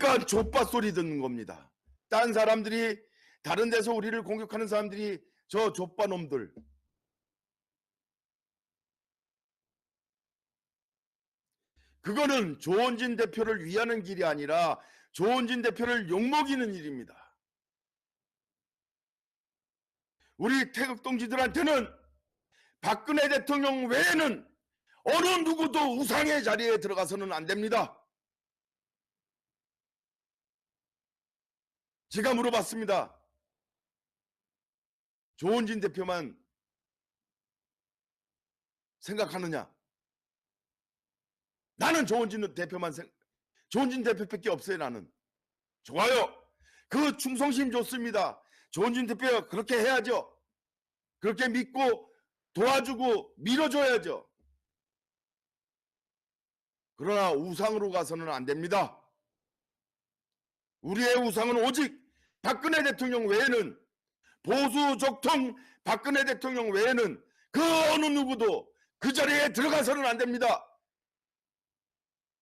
그러니까 족바 소리 듣는 겁니다. 딴 사람들이 다른 데서 우리를 공격하는 사람들이 저 족바 놈들 그거는 조원진 대표를 위하는 길이 아니라 조원진 대표를 욕먹이는 일입니다. 우리 태극 동지들한테는 박근혜 대통령 외에는 어느 누구도 우상의 자리에 들어가서는 안 됩니다. 제가 물어봤습니다. 조원진 대표만 생각하느냐? 나는 조원진 대표만 생, 조원진 대표밖에 없어요, 나는. 좋아요. 그 충성심 좋습니다. 조원진 대표가 그렇게 해야죠. 그렇게 믿고 도와주고 밀어줘야죠. 그러나 우상으로 가서는 안 됩니다. 우리의 우상은 오직 박근혜 대통령 외에는 보수 적통 박근혜 대통령 외에는 그 어느 누구도 그 자리에 들어가서는 안 됩니다.